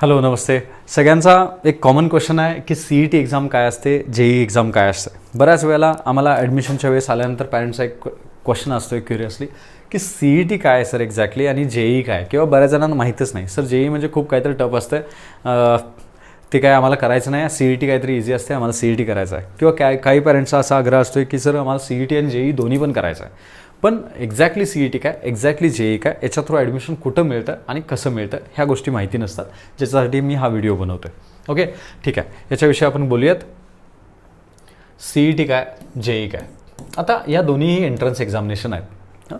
Hello नमस्ते. सगळ्यांचा एक common question आहे की सी ई टी एक्झाम काय असते जे ई एक्झाम काय असते? बऱ्याच वेळेला आम्हाला ॲडमिशनच्या वेळेस आल्यानंतर पॅरेंट्सचा एक क्वेश्चन असतो एक क्युरियसली की सी ई टी काय आहे सर एक्झॅक्टली आणि जे ई काय? किंवा बऱ्याच जणांना माहीतच नाही. सर जे ई म्हणजे खूप काहीतरी टफ असतं. ते काय आम्हाला करायचं नाही. सी ई टी काहीतरी इझी असते आम्हाला सी ई टी करायचं आहे. किंवा काय काही पॅरेंट्सचा असा आग्रह असतो की सर आम्हाला सी ई टी आणि जे ई दोन्ही पण करायचं आहे. पण एक्झॅक्टली सी ई टी काय एक्झॅक्टली जे ई काय याच्या थ्रू ॲडमिशन कुठं मिळतं आणि कसं मिळतं ह्या गोष्टी माहिती नसतात. ज्याच्यासाठी मी हा व्हिडिओ बनवतो आहे ओके ठीक आहे. याच्याविषयी आपण बोलूयात. सी ई टी काय जेई काय. आता या दोन्हीही एंट्रन्स एक्झामिनेशन आहेत.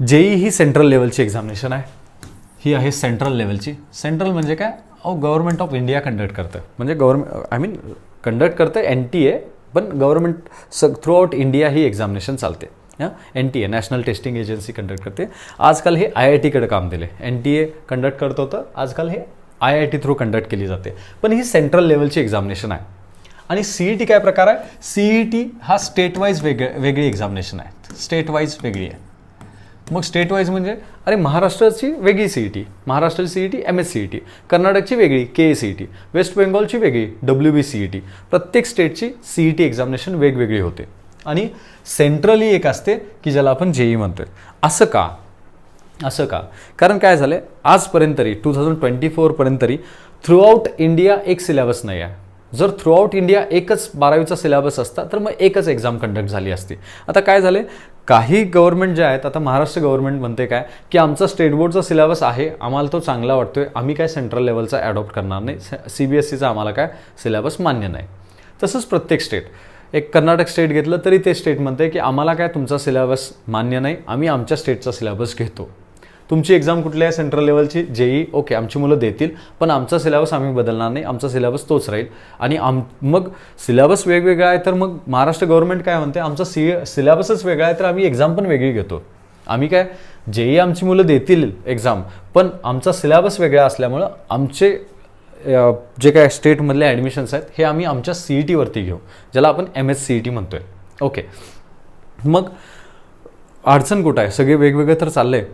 जेई ही सेंट्रल लेवलची एक्झामिनेशन आहे. ही आहे सेंट्रल लेवलची सेंट्रल म्हणजे काय? अहो गव्हर्नमेंट ऑफ इंडिया कंडक्ट करतं. म्हणजे गव्हर्मेंट आय मीन कंडक्ट करतं एन टी ए पण गव्हर्नमेंट स थ्रू आउट इंडिया ही एक्झामिनेशन चालते. N T A national testing agency conduct करते. आजकाल हे आय आय टीकडे काम दिले एन टी ए कंडक्ट करत होतं आजकाल हे I I T through conduct केली जाते. पण ही सेंट्रल लेवलची एक्झामिनेशन आहे. आणि सी ई टी काय प्रकार आहे? सी ई टी हा स्टेट वाईज वेग वेगळी एक्झामिनेशन आहे. स्टेट वाईज वेगळी आहे. मग स्टेट वाईज म्हणजे अरे महाराष्ट्राची वेगळी सी ई टी महाराष्ट्राची C E E T M S C E T कर्नाटकची वेगळी K A C E T west बेंगॉलची वेगळी W B C E T प्रत्येक स्टेटची सी ई टी एक्झामिनेशन वेगवेगळी होते. आणि सेंट्रली एक असते की ज्याला आपण जेई म्हणतोय. असं का? असं का? कारण काय झालं आजपर्यंत तरी टू थाउजंड ट्वेंटी फोरपर्यंत तरी थ्रूआउट इंडिया एक सिलेबस नाही आहे. जर थ्रूआउट इंडिया एकच बारावीचा सिलेबस असता तर मग एकच एक्झाम कंडक्ट झाली असती. आता काय झाले काही गव्हर्नमेंट जे आहेत आता महाराष्ट्र गव्हर्नमेंट म्हणते काय की आमचा स्टेट बोर्डचा सिलेबस आहे आम्हाला तो चांगला वाटतोय आम्ही काय सेंट्रल लेवलचा ॲडॉप्ट करणार नाही. सी बी एस सीचा आम्हाला काय? सिलेबस मान्य नाही. तसंच प्रत्येक स्टेट एक कर्नाटक स्टेट घेतलं तरी ते स्टेट म्हणते की आम्हाला काय तुमचा सिलेबस मान्य नाही आम्ही आमच्या स्टेटचा सिलेबस घेतो. तुमची एक्झाम कुठली आहे सेंट्रल लेवलची जेई ओके आमची मुलं देतील पण आमचा सिलेबस आम्ही बदलणार नाही आमचा सिलेबस तोच राहील. आणि आम मग सिलेबस वेगवेगळा आहे तर मग महाराष्ट्र गव्हर्नमेंट काय म्हणते आमचा सी सिलेबसच वेगळा आहे तर आम्ही एक्झाम पण वेगळी घेतो. आम्ही काय जेई आमची मुलं देतील एक्झाम पण आमचा सिलेबस वेगळा असल्यामुळं आमचे जे काय स्टेटमधले ॲडमिशन्स आहेत हे आम्ही आमच्या सी ई टीवरती घेऊ ज्याला आपण M S C E T म्हणतोय. ओके मग अडचण कुठं आहे? सगळे वेगवेगळे तर चाललंय.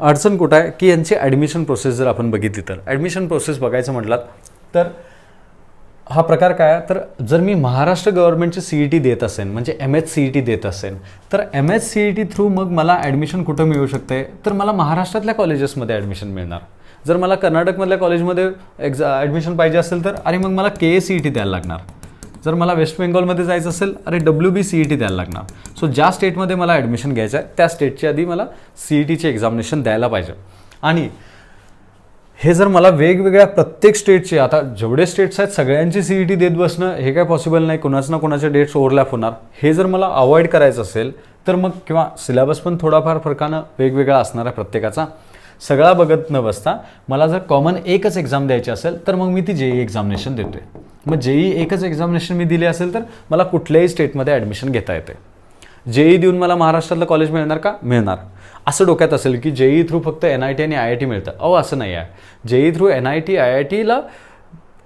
अडचण कुठं आहे? की यांची ॲडमिशन प्रोसेस जर आपण बघितली तर. ॲडमिशन प्रोसेस बघायचं म्हटलात तर हा प्रकार काय तर जर मी महाराष्ट्र गव्हर्नमेंटची सी ई टी देत असेल म्हणजे M H C E T देत असेल तर M H C E T through मग मला ॲडमिशन कुठं मिळू शकते? तर मला महाराष्ट्रातल्या कॉलेजेसमध्ये ॲडमिशन मिळणार. जर मला कर्नाटकमधल्या कॉलेजमध्ये एक्झा ॲडमिशन पाहिजे असेल तर अरे मग मला K A C E T द्यायला लागणार. जर मला वेस्ट बेंगॉलमध्ये जायचं असेल अरे W B C E T द्यायला लागणार. सो ज्या स्टेटमध्ये मला ॲडमिशन घ्यायचं आहे त्या स्टेटची आधी मला सी ई टीची एक्झामिनेशन द्यायला पाहिजे. आणि हे जर मला वेगवेगळ्या प्रत्येक स्टेटचे आता जेवढे स्टेट्स आहेत सगळ्यांची सी ई टी देत बसणं हे काय पॉसिबल नाही कुणाचं ना कुणाच्या डेट्स ओव्हरलॅप होणार. हे जर मला अवॉइड करायचं असेल तर मग किंवा सिलेबस पण थोडाफार फरकानं वेगवेगळा असणार आहे प्रत्येकाचा. सगळा बघत न बसता मला जर कॉमन एकच एक्झाम द्यायची असेल तर मग मी ती जेई एक्झामिनेशन देतोय. मग जेई एकच एक्झामिनेशन मी दिली असेल तर मला कुठल्याही स्टेटमध्ये ॲडमिशन घेता येते जेई देऊन मला महाराष्ट्रातलं कॉलेज मिळणार का? मिळणार. असं डोक्यात असेल की जेई थ्रू फक्त एन आय टी आणि आय आय टी मिळतं. अहो असं नाही आहे. JEE through N I T I I टीला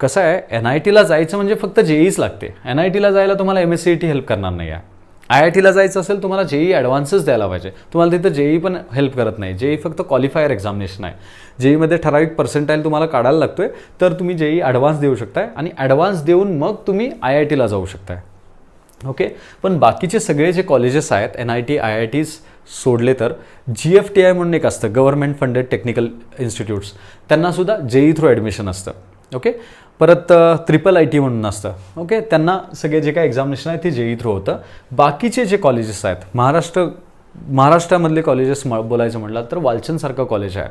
कसं आहे? एन आय टीला जायचं म्हणजे फक्त जेईच लागते. एन आय टीला जायला तुम्हाला M S C T help करणार नाही आहे. आय आय टीला जायचं असेल तुम्हाला जेई ॲडव्हान्सच द्यायला पाहिजे. तुम्हाला तिथं जेई पण हेल्प करत नाही. जेई फक्त क्वालिफायर एक्झामिनेशन आहे. जेईमध्ये ठराविक पर्सेंटाईल तुम्हाला काढायला लागतोय तर तुम्ही जेई ॲडव्हान्स देऊ शकताय आणि ॲडव्हान्स देऊन मग तुम्ही आय आय टीला जाऊ शकताय. ओके? पण बाकीचे सगळे जे कॉलेजेस आहेत N I T I I Ts सोडले तर जी एफ टी आय म्हणून एक असतं गव्हर्नमेंट फंडेड टेक्निकल इन्स्टिट्यूट्स त्यांनासुद्धा जेई थ्रू ॲडमिशन असतं ओके? परत ट्रिपल आय टी म्हणून असतं ओके? त्यांना सगळे जे काही एक्झामिनेशन आहे ते जेई थ्रू होतं. बाकीचे जे कॉलेजेस आहेत महाराष्ट्र महाराष्ट्रामधले कॉलेजेस म बोलायचं म्हटलं तर वालचंदसारखं कॉलेज आहे.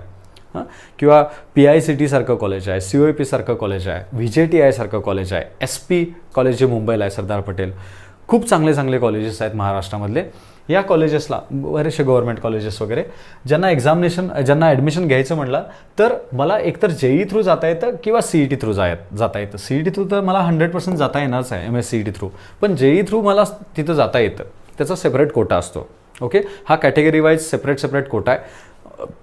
हां? किंवा पी आय सी टीसारखं कॉलेज आहे सी ओ पीसारखं कॉलेज आहे व्ही जे टी आयसारखं कॉलेज आहे एस पी कॉलेज जे मुंबईला आहे सरदार पटेल. खूप चांगले चांगले कॉलेजेस आहेत महाराष्ट्रामधले. या कॉलेजेसला बरेचसे गव्हर्नमेंट कॉलेजेस वगैरे ज्यांना एक्झामिनेशन ज्यांना ॲडमिशन घ्यायचं म्हटलं तर मला एकतर जेई थ्रू जाता येतं किंवा सी ई टी थ्रू जाय जाता येतं. सी ई टी थ्रू तर मला हंड्रेड पर्सेंट जाता येणारच आहे M S C E T through पण जेई थ्रू मला तिथं जाता येतं. त्याचा सेपरेट कोटा असतो. ओके हा category wise separate separate quota आहे.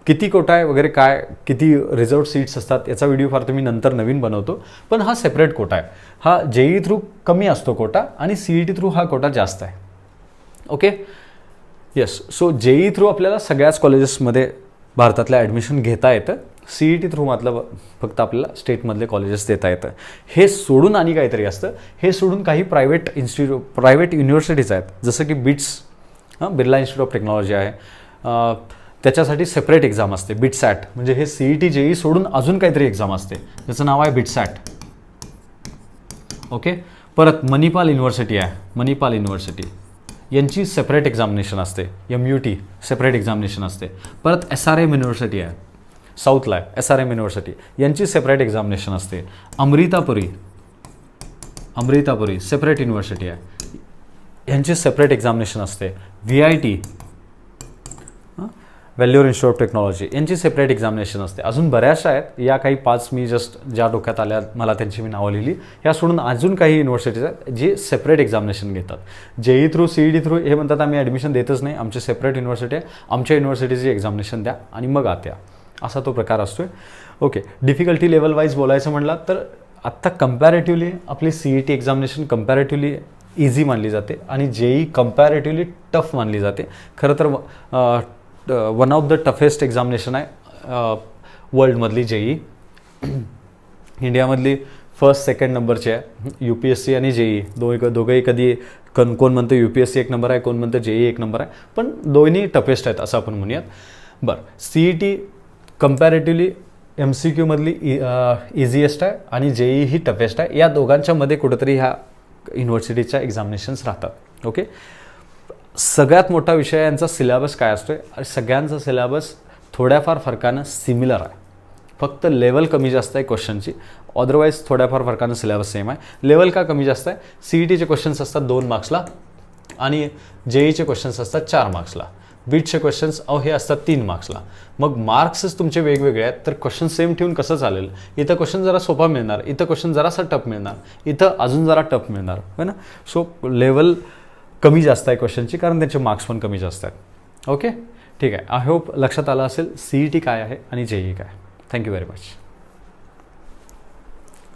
किती कोटा आहे वगैरे काय किती रिझर्व सीट्स असतात याचा व्हिडिओ फार तुम्ही नंतर नवीन बनवतो. पण हा सेपरेट कोटा आहे. हा जेई थ्रू कमी असतो कोटा आणि सी ई टी थ्रू हा कोटा जास्त आहे. Okay yes so JEE through आपल्याला सगळ्याच कॉलेजेसमध्ये भारतातल्या ॲडमिशन घेता येतं. सी ई टी थ्रू मातलं फक्त आपल्याला स्टेटमधले कॉलेजेस देता येतं. हे सोडून आणि काहीतरी असतं. हे सोडून काही प्रायव्हेट इन्स्टिट्यूट प्रायव्हेट युनिव्हर्सिटीज आहेत. जसं की बिट्स हां बिर्ला इन्स्टिट्यूट ऑफ टेक्नॉलॉजी आहे. त्याच्यासाठी सेपरेट एक्झाम असते. बिटसॅट म्हणजे हे सी ई टी जेई सोडून अजून काहीतरी एक्झाम असते. त्याचं नाव आहे बिटसॅट ओके परत मणिपाल युनिव्हर्सिटी आहे. मणिपाल युनिव्हर्सिटी यांची सेपरेट एक्झामिनेशन असते. M U T separate examination असते. परत एस आर एम युनिव्हर्सिटी आहे. साऊथला आहे. एस आर एम युनिव्हर्सिटी यांची सेपरेट एक्झामिनेशन असते. अमृतापुरी. अमृतापुरी सेपरेट युनिव्हर्सिटी आहे. यांची सेपरेट एक्झामिनेशन असते. V I T Vellore institute of technology. यांची सेपरेट एक्झामिनेशन असते. अजून बऱ्याचशा आहेत या काही पाच मी जस्ट ज्या डोक्यात आल्या मला त्यांची मी नावं लिहिली. या सोडून अजून काही युनिव्हर्सिटीज आहेत जे सेपरेट एक्झामिनेशन घेतात. JEE through C E D through हे म्हणतात आम्ही ॲडमिशन देतच नाही. आमची सेपरेट युनिव्हर्सिटी आहे. आमच्या युनिव्हर्सिटीची एक्झामिनेशन द्या आणि मग आत्या असा तो प्रकार असतो आहे ओके डिफिकल्टी लेवल वाईज बोलायचं म्हटलं तर आत्ता कम्पॅरेटिव्हली आपली C E T examination comparatively easy मानली जाते आणि जेई कम्पॅरेटिव्हली टफ मानली जाते. खरं तर one of the toughest examination आहे वर्ल्डमधली जेई. इंडियामधली फर्स्ट सेकंड नंबरची आहे. यू पी एस सी आणि जेई. दोघे दोघंही कधी कन कोण म्हणतं यू पी एस सी एक नंबर आहे कोण म्हणतं जेई एक नंबर आहे. पण दोन्ही टफेस्ट आहेत असं आपण म्हणूयात. बरं C E T comparatively M C क्यूमधली easiest आहे आणि जेई ही टफेस्ट आहे. या दोघांच्यामध्ये कुठंतरी ह्या युनिव्हर्सिटीच्या एक्झामिनेशन्स राहतात. ओके सगळ्यात मोठा विषय यांचा सिलेबस काय असतो आहे सगळ्यांचा सिलेबस थोड्याफार फरकानं सिमिलर आहे. फक्त लेवल कमी जास्त आहे क्वेश्चनची अदरवाईज थोड्याफार फरकानं सिलेबस सेम आहे. लेवल का कमी जास्त आहे? सी ई टीचे क्वेश्चन्स असतात दोन मार्क्सला आणि जेईचे क्वेश्चन्स असतात चार मार्क्सला बीटचे क्वेश्चन्स अहो हे असतात तीन मार्क्सला मग मार्क्सच तुमचे वेगवेगळे आहेत तर क्वेश्चन सेम ठेवून कसं चालेल? इथं क्वेश्चन जरा सोपा मिळणार इथं क्वेश्चन जरासा टफ मिळणार इथं अजून जरा टफ मिळणार है ना? सो लेवल कमी जास्त आहे क्वेश्चनची कारण त्यांचे मार्क्स पण कमी जास्त आहेत. ओके ठीक आहे. आय होप लक्षात आलं असेल. सी ई टी काय आहे आणि जेई काय थँक्यू व्हेरी मच